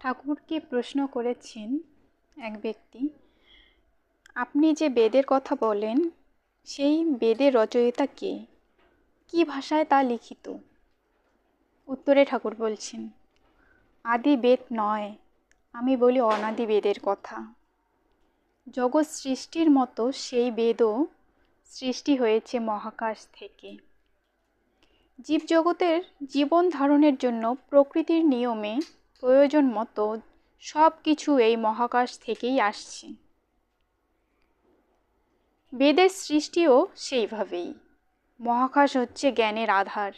ঠাকুরকে প্রশ্ন করেছেন এক ব্যক্তি, আপনি যে বেদের কথা বলেন, সেই বেদের রচয়িতা কে? কী ভাষায় তা লিখিত? উত্তরে ঠাকুর বলছেন, আদি বেদ নয়, আমি বলি অনাদি বেদের কথা। জগৎ সৃষ্টির মতো সেই বেদও সৃষ্টি হয়েছে মহাকাশ থেকে। জীবজগতের জীবন ধারণের জন্য প্রকৃতির নিয়মে প্রয়োজন মতো সব কিছু এই মহাকাশ থেকেই আসছে। বেদের সৃষ্টিও সেইভাবেই। মহাকাশ হচ্ছে জ্ঞানের আধার।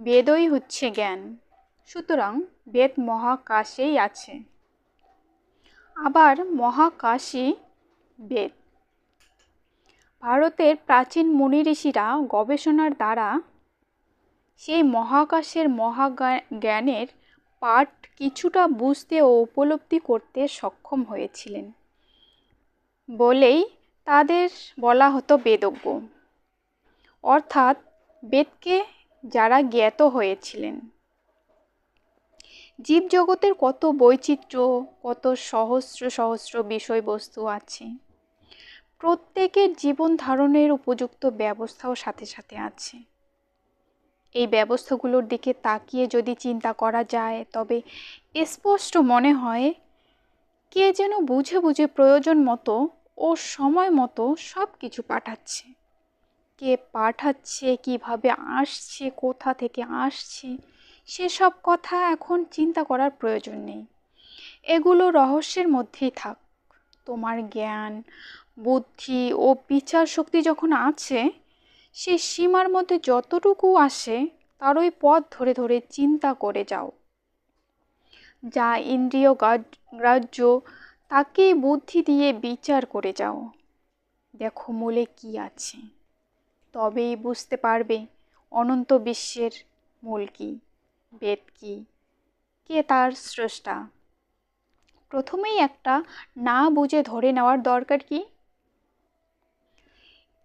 বেদই হচ্ছে জ্ঞান। সুতরাং বেদ মহাকাশেই আছে। আবার মহাকাশই বেদ। ভারতের প্রাচীন মুনি ঋষিরা গবেষণার দ্বারা সেই মহাকাশের মহাজ্ঞানের পাঠ কিছুটা বুঝতে ও উপলব্ধি করতে সক্ষম হয়েছিলেন। বলেই তাদের বলা হতো বেদজ্ঞ। অর্থাৎ বেদকে যারা জ্ঞাত হয়েছিলেন। জীবজগতের কত বৈচিত্র্য, কত সহস্র সহস্র বিষয়বস্তু আছে। প্রত্যেকের জীবন ধারণের উপযুক্ত ব্যবস্থাও সাথে সাথে আছে। এই ব্যবস্থাগুলোর দিকে তাকিয়ে যদি চিন্তা করা যায়, তবে স্পষ্ট মনে হয় কে যেন বুঝে বুঝে প্রয়োজন মতো ও সময় মতো সব কিছু পাঠাচ্ছে। কে পাঠাচ্ছে, কীভাবে আসছে, কোথা থেকে আসছে, সেসব কথা এখন চিন্তা করার প্রয়োজন নেই। এগুলো রহস্যের মধ্যেই থাক। তোমার জ্ঞান, বুদ্ধি ও বিচার শক্তি যখন আছে সে সীমার মধ্যে যতটুকু আসে, তার ওই পথ ধরে ধরে চিন্তা করে যাও। যা ইন্দ্রিয় গ্রাহ্য তাকে বুদ্ধি দিয়ে বিচার করে যাও। দেখো মূলে কি আছে। তবেই বুঝতে পারবে অনন্ত বিশ্বের মূল কী, বেদ কী, কে তার স্রষ্টা। প্রথমেই একটা না বুঝে ধরে নেওয়ার দরকার কি?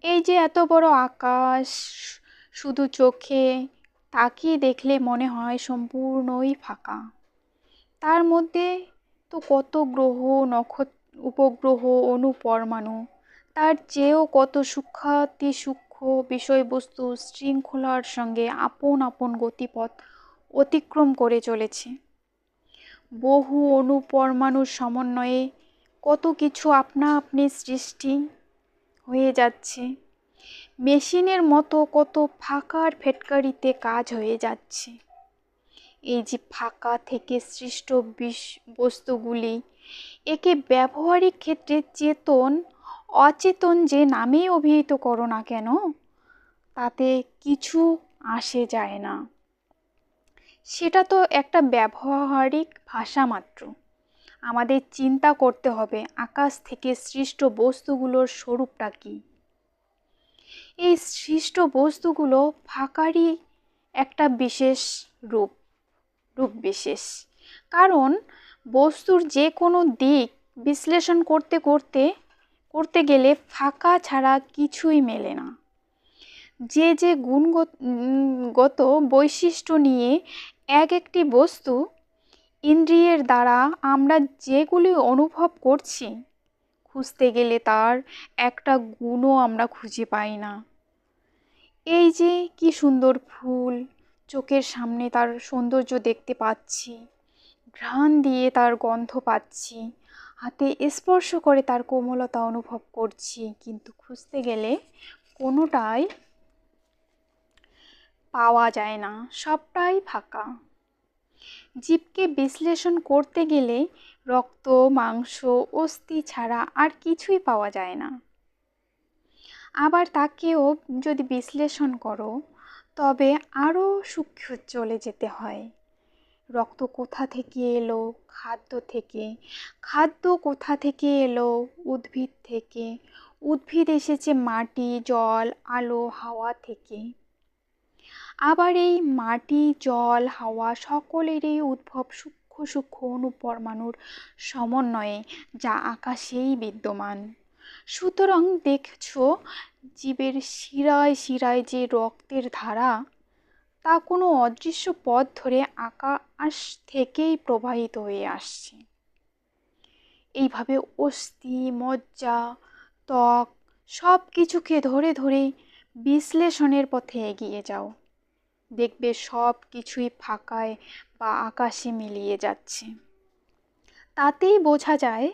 এই যে এত বড় আকাশ, শুধু চোখে তাকিয়ে দেখলে মনে হয় সম্পূর্ণই ফাঁকা। তার মধ্যে তো কত গ্রহ নক্ষত্র উপগ্রহ, অনুপরমাণু, তার চেয়েও কত সূক্ষাতি সূক্ষ্ম বিষয়বস্তু শৃঙ্খলার সঙ্গে আপন আপন গতিপথ অতিক্রম করে চলেছে। বহু অনুপরমাণুর সমন্বয়ে কত কিছু আপনা আপনি সৃষ্টি হয়ে যাচ্ছে। মেশিনের মতো কত ফাঁকার ফেটকারিতে কাজ হয়ে যাচ্ছে। এই যে ফাঁকা থেকে সৃষ্ট বিষ বস্তুগুলি, একে ব্যবহারিক ক্ষেত্রে চেতন, অচেতন যে নামেই অভিহিত করো না কেন, তাতে কিছু আসে যায় না। সেটা তো একটা ব্যবহারিক ভাষা মাত্র। আমাদের চিন্তা করতে হবে আকাশ থেকে সৃষ্ট বস্তুগুলোর স্বরূপটা কী? এই সৃষ্ট বস্তুগুলো ফাঁকারই একটা বিশেষ রূপ রূপ বিশেষ। কারণ বস্তুর যে কোনো দিক বিশ্লেষণ করতে করতে করতে গেলে ফাঁকা ছাড়া কিছুই মেলে না। যে যে গুণগত বৈশিষ্ট্য নিয়ে এক একটি বস্তু ইন্দ্রিয়ের দ্বারা আমরা যেগুলি অনুভব করছি, খুঁজতে গেলে তার একটা গুণও আমরা খুঁজে পাই না। এই যে কি সুন্দর ফুল, চোখের সামনে তার সৌন্দর্য দেখতে পাচ্ছি, ঘ্রাণ দিয়ে তার গন্ধ পাচ্ছি, হাতে স্পর্শ করে তার কোমলতা অনুভব করছি, কিন্তু খুঁজতে গেলে কোনোটাই পাওয়া যায় না, সবটাই ফাঁকা। জীবকে বিশ্লেষণ করতে গেলে রক্ত, মাংস, অস্থি ছাড়া আর কিছুই পাওয়া যায় না। আবার তাকেও যদি বিশ্লেষণ করো, তবে আরও সূক্ষ্ম চলে যেতে হয়। রক্ত কোথা থেকে এলো, খাদ্য থেকে? খাদ্য কোথা থেকে এলো, উদ্ভিদ থেকে? উদ্ভিদ এসেছে মাটি, জল, আলো, হাওয়া থেকে। আবার এই মাটি, জল, হাওয়া সকলেরই উদ্ভব সূক্ষ্ম সূক্ষ্ম অনুপরমাণুর সমন্বয়ে, যা আকাশেই বিদ্যমান। সুতরাং দেখছ, জীবের শিরায় শিরায় যে রক্তের ধারা, তা কোনো অদৃশ্য পথ ধরে আকাশ থেকেই প্রবাহিত হয়ে আসছে। এইভাবে অস্থি, মজ্জা, ত্বক সব কিছুকে ধরে ধরে বিশ্লেষণের পথে এগিয়ে যাও। দেখবে সব কিছুই ফাঁকায় বা আকাশে মিলিয়ে যাচ্ছে। তাতেই বোঝা যায়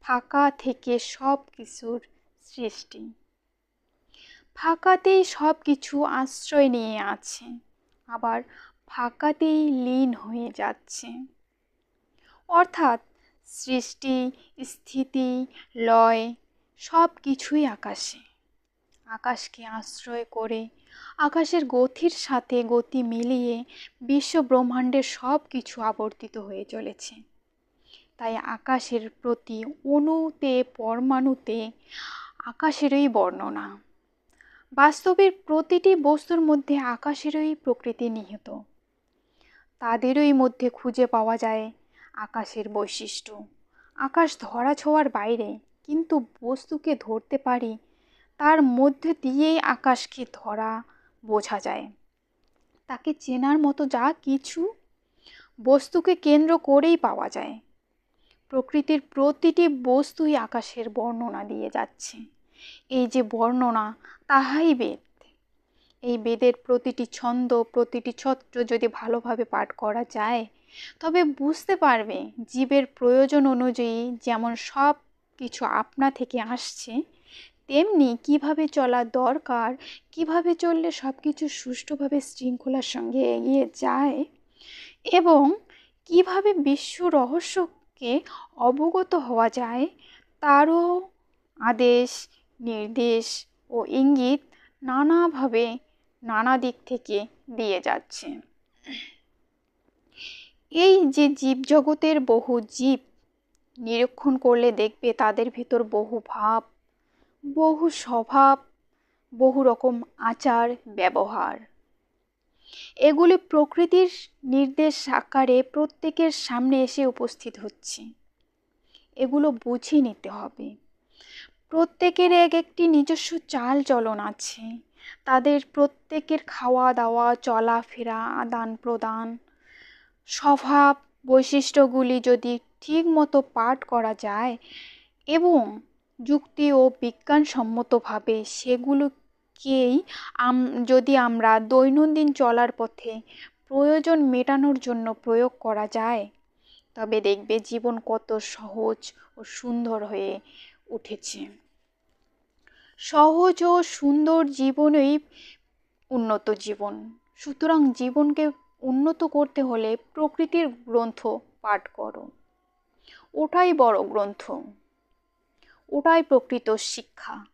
ফাঁকা থেকে সব কিছুর সৃষ্টি। ফাঁকাতেই সব কিছু আশ্রয় নিয়ে আছে, আবার ফাঁকাতেই লীন হয়ে যাচ্ছে। অর্থাৎ সৃষ্টি, স্থিতি, লয় সব কিছুই আকাশে। আকাশকে আশ্রয় করে, আকাশের গতির সাথে গতি মিলিয়ে বিশ্ব ব্রহ্মাণ্ডের সব কিছু আবর্তিত হয়ে চলেছে। তাই আকাশের প্রতি অণুতে, পরমাণুতে আকাশেরই বর্ণনা। বাস্তবের প্রতিটি বস্তুর মধ্যে আকাশেরই প্রকৃতি নিহিত। তাদেরই মধ্যে খুঁজে পাওয়া যায় আকাশের বৈশিষ্ট্য। আকাশ ধরা ছোঁয়ার বাইরে, কিন্তু বস্তুকে ধরতে পারি তার মধ্যে দিয়েই আকাশকে ধরা বোঝা যায়। তাকে চেনার মতো যা কিছু বস্তুকে কেন্দ্র করেই পাওয়া যায়। প্রকৃতির প্রতিটি বস্তুই আকাশের বর্ণনা দিয়ে যাচ্ছে। এই যে বর্ণনা, তাহাই বেদ। এই বেদের প্রতিটি ছন্দ, প্রতিটি ছত্র যদি ভালোভাবে পাঠ করা যায়, তবে বুঝতে পারবে জীবের প্রয়োজন অনুযায়ী যেমন সব কিছু আপনা থেকে আসছে তেমনি কীভাবে চলা দরকার, কীভাবে চললে সব কিছু সুষ্ঠুভাবে শৃঙ্খলার সঙ্গে এগিয়ে যায় এবং কীভাবে বিশ্ব রহস্যকে অবগত হওয়া যায় তারও আদেশ, নির্দেশ ও ইঙ্গিত নানাভাবে নানা দিক থেকে দিয়ে যাচ্ছে। এই যে জীবজগতের বহু জীব নিরীক্ষণ করলে দেখবে তাদের ভিতর বহু ভাব বহু স্বভাব, বহু রকম আচার, ব্যবহার। এগুলি প্রকৃতির নির্দেশ আকারে প্রত্যেকের সামনে এসে উপস্থিত হচ্ছে। এগুলো বুঝে নিতে হবে। প্রত্যেকের এক একটি নিজস্ব চাল চলন আছে। তাদের প্রত্যেকের খাওয়া দাওয়া চলাফেরা আদান প্রদান স্বভাব বৈশিষ্ট্যগুলি যদি ঠিক মতো পাঠ করা যায় এবং যুক্তি ও বিজ্ঞানসম্মতভাবে সেগুলোকেই আম, যদি আমরা দৈনন্দিন চলার পথে প্রয়োজন মেটানোর জন্য প্রয়োগ করা যায়, তবে দেখবে জীবন কত সহজ ও সুন্দর হয়ে উঠেছে। সহজ ও সুন্দর জীবনই উন্নত জীবন। সুতরাং জীবনকে উন্নত করতে হলে প্রকৃতির গ্রন্থ পাঠ করো। ওটাই বড় গ্রন্থ। ওটাই প্রকৃত শিক্ষা।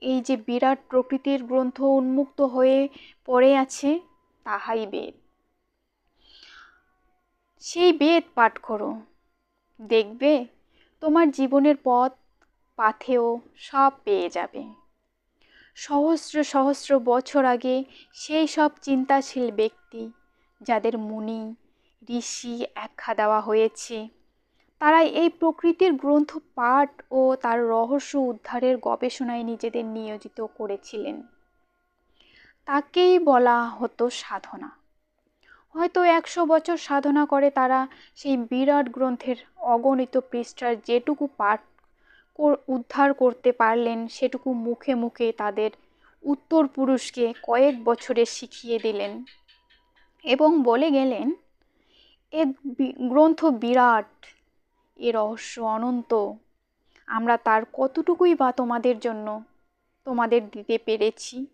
এই যে বিরাট প্রকৃতির গ্রন্থ উন্মুক্ত হয়ে পড়ে আছে, তাহাই বেদ। সেই বেদ পাঠ করো। দেখবে তোমার জীবনের পথ, পাথেও সব পেয়ে যাবে। সহস্র সহস্র বছর আগে সেই সব চিন্তাশীল ব্যক্তি, যাদের মুনি, ঋষি একখা দেওয়া হয়েছে তারা এই প্রকৃতির গ্রন্থ পাঠ ও তার রহস্য উদ্ধারের গবেষণায় নিজেদের নিয়োজিত করেছিলেন। তাকেই বলা হতো সাধনা। হয়তো একশো বছর সাধনা করে তারা সেই বিরাট গ্রন্থের অগণিত পৃষ্ঠার যেটুকু পাঠ উদ্ধার করতে পারলেন, সেটুকু মুখে মুখে তাদের উত্তর পুরুষকে কয়েক বছরে শিখিয়ে দিলেন। এবং বলে গেলেন, এ গ্রন্থ বিরাট এ রহস্য অনন্ত। আমরা তার কতটুকুই বা তোমাদের জন্য তোমাদের দিতে পেরেছি?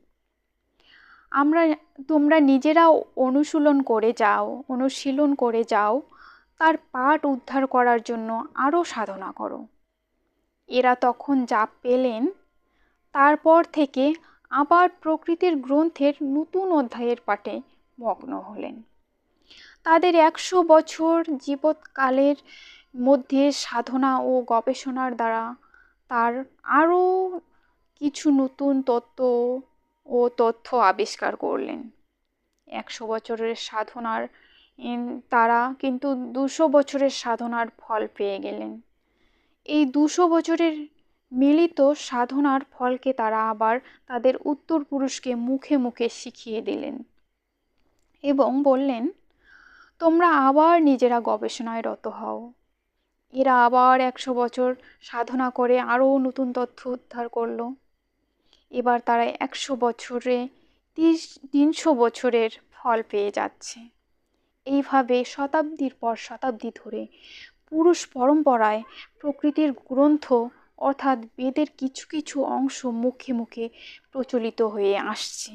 আমরা, তোমরা নিজেরাও অনুশীলন করে যাও, অনুশীলন করে যাও, তার পাঠ উদ্ধার করার জন্য আরও সাধনা করো। এরা তখন যা পেলেন, তারপর থেকে আবার প্রকৃতির গ্রন্থের নতুন অধ্যায়ের পাঠে মগ্ন হলেন। তাদের একশো বছর জীবৎকালের মধ্যে সাধনা ও গবেষণার দ্বারা তার আরও কিছু নতুন তত্ত্ব ও তথ্য আবিষ্কার করলেন। একশো বছরের সাধনার তারা কিন্তু দুশো বছরের সাধনার ফল পেয়ে গেলেন। এই দুশো বছরের মিলিত সাধনার ফলকে তারা আবার তাদের উত্তর পুরুষকে মুখে মুখে শিখিয়ে দিলেন এবং বললেন, তোমরা আবার নিজেরা গবেষণায় রত হও। এরা আবার একশো বছর সাধনা করে আরও নতুন তথ্য উদ্ধার করল। এবার তারা একশো বছরে তিরিশ তিনশো বছরের ফল পেয়ে যাচ্ছে। এইভাবে শতাব্দীর পর শতাব্দী ধরে পুরুষ পরম্পরায় প্রকৃতির গ্রন্থ অর্থাৎ বেদের কিছু কিছু অংশ মুখে মুখে প্রচলিত হয়ে আসছে।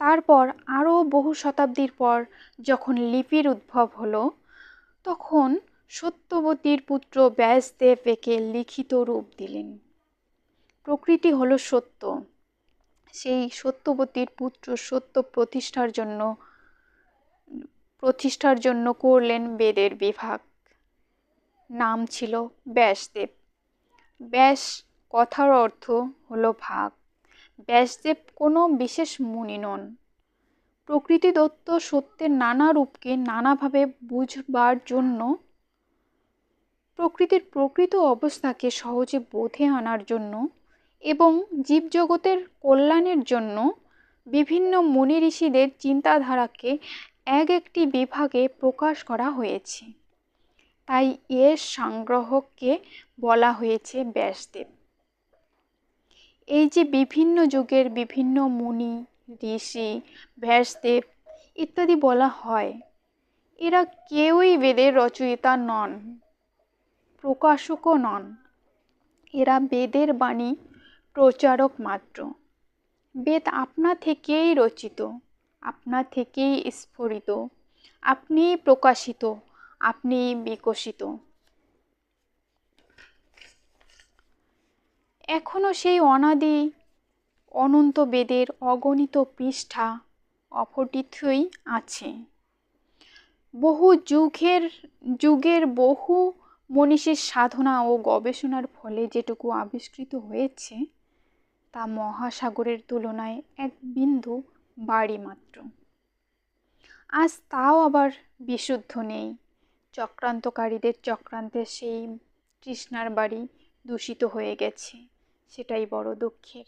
তারপর আরও বহু শতাব্দীর পর যখন লিপির উদ্ভব হলো, তখন সত্যবতীর পুত্র ব্যাসদেব একে লিখিত রূপ দিলেন। প্রকৃতি হলো সত্য। সেই সত্যবতীর পুত্র সত্য প্রতিষ্ঠার জন্য প্রতিষ্ঠার জন্য করলেন বেদের বিভাগ। নাম ছিল ব্যাসদেব। ব্যাস কথার অর্থ হলো ভাগ। ব্যাসদেব কোনো বিশেষ মুনি নন। প্রকৃতি দত্ত সত্যের নানা রূপকে নানাভাবে বুঝবার জন্য প্রকৃতির প্রকৃত অবস্থাকে সহজে বোধে আনার জন্য এবং জীবজগতের কল্যাণের জন্য বিভিন্ন মুনি ঋষিদের চিন্তাধারাকে এক একটি বিভাগে প্রকাশ করা হয়েছে। তাই এর সংগ্রহকে বলা হয়েছে ব্যাসদেব। এই যে বিভিন্ন যুগের বিভিন্ন মুনি, ঋষি, ব্যাসদেব ইত্যাদি বলা হয়, এরা কেউই বেদের রচয়িতা নন। প্রকাশকও নন। এরা বেদের বাণী প্রচারক মাত্র। বেদ আপনা থেকেই রচিত, আপনা থেকেই স্ফুরিত। আপনি প্রকাশিত, আপনি বিকশিত। এখনও সেই অনাদি, অনন্ত বেদের অগণিত পৃষ্ঠা অপঠিতই আছে। বহু যুগের যুগের বহু মনীষীর সাধনা ও গবেষণার ফলে যেটুকু আবিষ্কৃত হয়েছে, তা মহাসাগরের তুলনায় এক বিন্দু বাড়ি মাত্র। আজ তাও আবার বিশুদ্ধ নেই। চক্রান্তকারীদের চক্রান্তের সেই তৃষ্ণার বাড়ি দূষিত হয়ে গেছে, সেটাই বড় দুঃখের।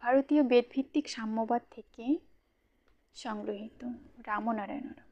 ভারতীয় বেদভিত্তিক সাম্যবাদ থেকে সংগৃহীত রামনারায়ণ